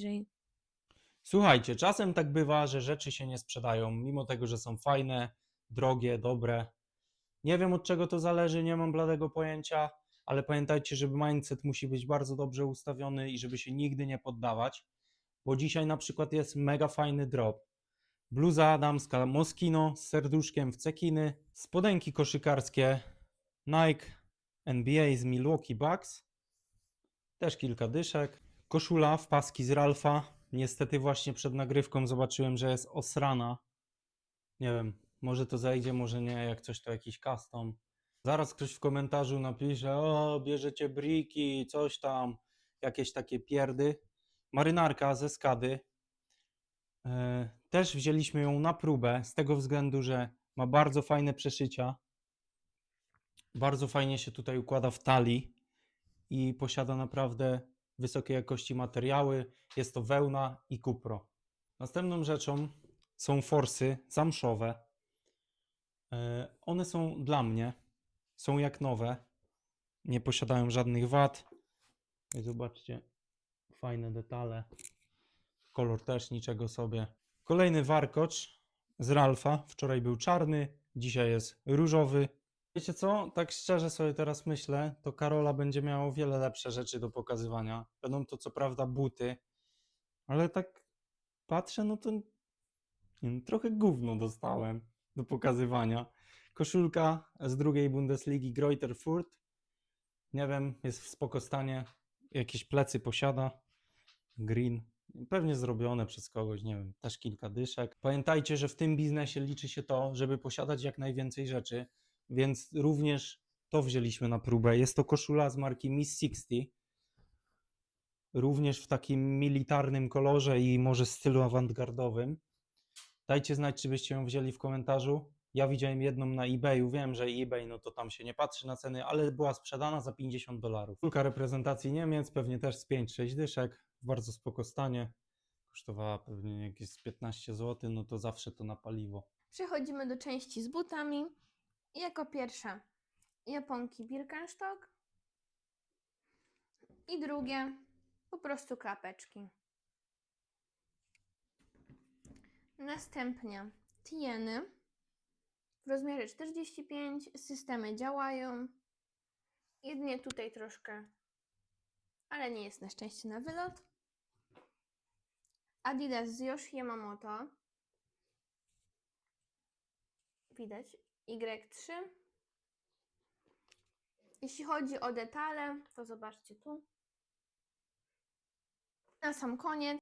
bliżej. Słuchajcie, czasem tak bywa, że rzeczy się nie sprzedają, mimo tego, że są fajne, drogie, dobre. Nie wiem od czego to zależy, nie mam bladego pojęcia, ale pamiętajcie, że mindset musi być bardzo dobrze ustawiony i żeby się nigdy nie poddawać, bo dzisiaj na przykład jest mega fajny drop. Bluza damska Moschino z serduszkiem w cekiny, spodenki koszykarskie Nike NBA z Milwaukee Bucks, też kilka dyszek, koszula w paski z Ralfa. Niestety właśnie przed nagrywką zobaczyłem, że jest osrana. Nie wiem, może to zejdzie, może nie, jak coś to jakiś custom. Zaraz ktoś w komentarzu napisze, o bierzecie briki, coś tam, jakieś takie pierdy. Marynarka ze skady. E, Też wzięliśmy ją na próbę, z tego względu, że ma bardzo fajne przeszycia. Bardzo fajnie się tutaj układa w talii i posiada naprawdę wysokiej jakości materiały. Jest to wełna i kupro. Następną rzeczą są forsy zamszowe. E, One są dla mnie, są jak nowe, nie posiadają żadnych wad. I zobaczcie, fajne detale. Kolor też niczego sobie. Kolejny warkocz z Ralfa. Wczoraj był czarny, dzisiaj jest różowy. Wiecie co? Tak szczerze sobie teraz myślę, to Karola będzie miała o wiele lepsze rzeczy do pokazywania. Będą to co prawda buty, ale tak patrzę, no to trochę gówno dostałem do pokazywania. Koszulka z drugiej Bundesligi Greuther Furt. Nie wiem, jest w spoko stanie. Jakieś plecy posiada. Green. Pewnie zrobione przez kogoś, nie wiem, też kilka dyszek. Pamiętajcie, że w tym biznesie liczy się to, żeby posiadać jak najwięcej rzeczy, więc również to wzięliśmy na próbę. Jest to koszula z marki Miss 60. Również w takim militarnym kolorze i może stylu awangardowym. Dajcie znać, czy byście ją wzięli w komentarzu. Ja widziałem jedną na eBayu. Wiem, że eBay no to tam się nie patrzy na ceny, ale była sprzedana za 50 dolarów. Kulka reprezentacji Niemiec, pewnie też z 5-6 dyszek, w bardzo spoko stanie. Kosztowała pewnie jakieś z 15 zł, no to zawsze to na paliwo. Przechodzimy do części z butami. Jako pierwsza japonki Birkenstock. I drugie po prostu klapeczki. Następnie tieny w rozmiarze 45. Systemy działają. Jedynie tutaj troszkę, ale nie jest na szczęście na wylot. Adidas z Yoshi Yamamoto. Widać Y3. Jeśli chodzi o detale, to zobaczcie tu. Na sam koniec